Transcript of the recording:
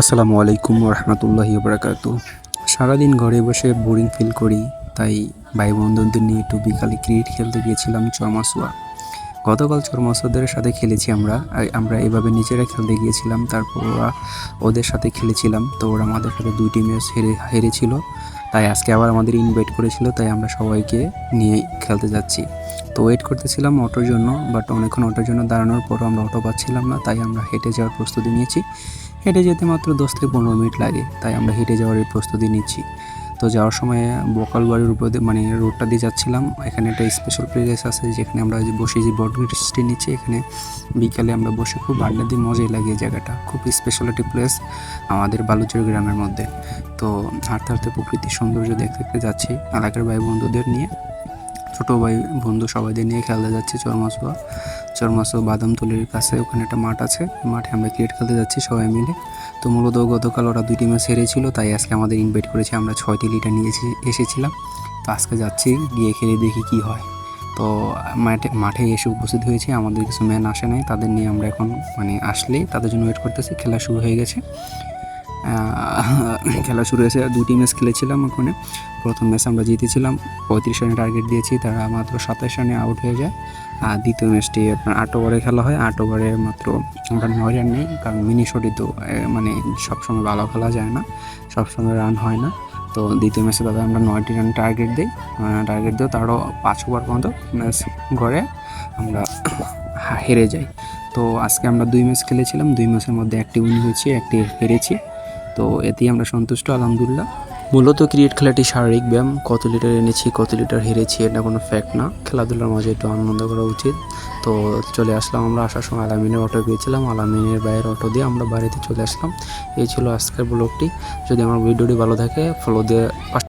আসসালামু আলাইকুম রহমতুল্লাহি বারাকাত সারাদিন ঘরে বসে বোরিং ফিল করি, তাই ভাই বন্ধুদের নিয়ে একটু বিকালে ক্রিকেট খেলতে গিয়েছিলাম চরমাসুয়া গতকাল চরমাসুয়াদের সাথে খেলেছি আমরা আমরা এভাবে নিজেরা খেলতে গিয়েছিলাম, তারপর ওরা ওদের সাথে খেলেছিলাম, তো ওরা আমাদের সাথে দুইটি ম্যাচ হেরে, হেরেছিল। তাই আজকে আবার আমাদের ইনভাইট করেছিল, তাই আমরা সবাইকে নিয়ে খেলতে যাচ্ছি। তো ওয়েট করতেছিলাম অটোর জন্য বাট অনেকক্ষণ অটোর জন্য দাঁড়ানোর পরও আমরা অটো পাচ্ছিলাম না, তাই আমরা হেঁটে যাওয়ার প্রস্তুতি নিয়েছি। হেঁটে যেতে মাত্র দশ থেকে পনেরো মিনিট লাগে, তাই আমরা হেঁটে যাওয়ার এই প্রস্তুতি নিচ্ছি। তো যাওয়ার সময় বকালবাড়ির উপর মানে রোডটা দিয়ে যাচ্ছিলাম, এখানে একটা স্পেশাল প্লেস আছে যেখানে আমরা বসে যে বটগাছটি নিচ্ছি, এখানে বিকালে আমরা বসে খুব আড্ডা দিয়ে মজাই লাগে জায়গাটা। খুব স্পেশাল একটি প্লেস আমাদের বালুচর গ্রামের মধ্যে। তো হাঁটতে হাঁটতে প্রকৃতির সৌন্দর্য দেখতে দেখতে যাচ্ছি, এলাকার ভাই বন্ধুদের নিয়ে। ছোটো ভাই বন্ধু সবাইদের নিয়ে খেলতে যাচ্ছি চরমাসুয়া চরমাসুয়া বাদামতলির কাছে ওখানে একটা মাঠ আছে। মাঠে আমরা ক্রিকেট খেলতে যাচ্ছি সবাই মিলে। তো মূলত গতকাল ওরা দুইটি ম্যাচ হেরেছিল, তাই আজকে আমাদের ইনভাইট করেছে, আমরা ছয়টি লিটার নিয়ে এসে- এসেছিলাম। তো আজকে যাচ্ছি, গিয়ে খেলে দেখি কি হয়। তো মাঠে মাঠে এসে উপস্থিত হয়েছি, আমাদের কিছু ম্যান আসে নাই, তাদের নিয়ে আমরা এখন মানে আসলেই তাদের জন্য ওয়েট করতেছি, খেলা শুরু হয়ে গেছে। খেলা শুরু হয়েছে। দুটি ম্যাচ খেলেছিলাম ওখানে। প্রথম ম্যাচ আমরা জিতেছিলাম। পঁয়ত্রিশ রানের টার্গেট দিয়েছি। তারা মাত্র সাতাশ রানে আউট হয়ে যায়। আর দ্বিতীয় ম্যাচটি আপনার আট ওভারে খেলা হয়। আট ওভারে মাত্র আমরা নয় রান নেই। কারণ মিনি শটে তো মানে সবসময় ভালো খেলা যায় না। সবসময় রান হয় না। তো দ্বিতীয় ম্যাচে তাদের আমরা নয়টি রান টার্গেট দিই। টার্গেট দিও তারও পাঁচ ওভার পর্যন্ত ম্যাচ গড়ে আমরা হেরে যাই। তো আজকে আমরা দুই ম্যাচ খেলেছিলাম। দুই ম্যাচের মধ্যে একটি উইন হয়েছি, একটি হেরেছি। তো এতেই আমরা সন্তুষ্ট, আলহামদুলিল্লাহ। মূলত ক্রিকেট খেলাটি শারীরিক ব্যায়াম, কত লিটার এনেছি, কত লিটার হেরেছি, এটা কোনো ফ্যাক্ট না। খেলাধুলার মাঝে একটু আনন্দ করা উচিত। তো চলে আসলাম আমরা আসার সময় আলামিনের অটো পেয়েছিলাম আলামিনের বাইরের অটো দিয়ে আমরা বাড়িতে চলে আসলাম। এই ছিল আজকের ব্লগটি যদি আমার ভিডিওটি ভালো থাকে ফলো দিয়ে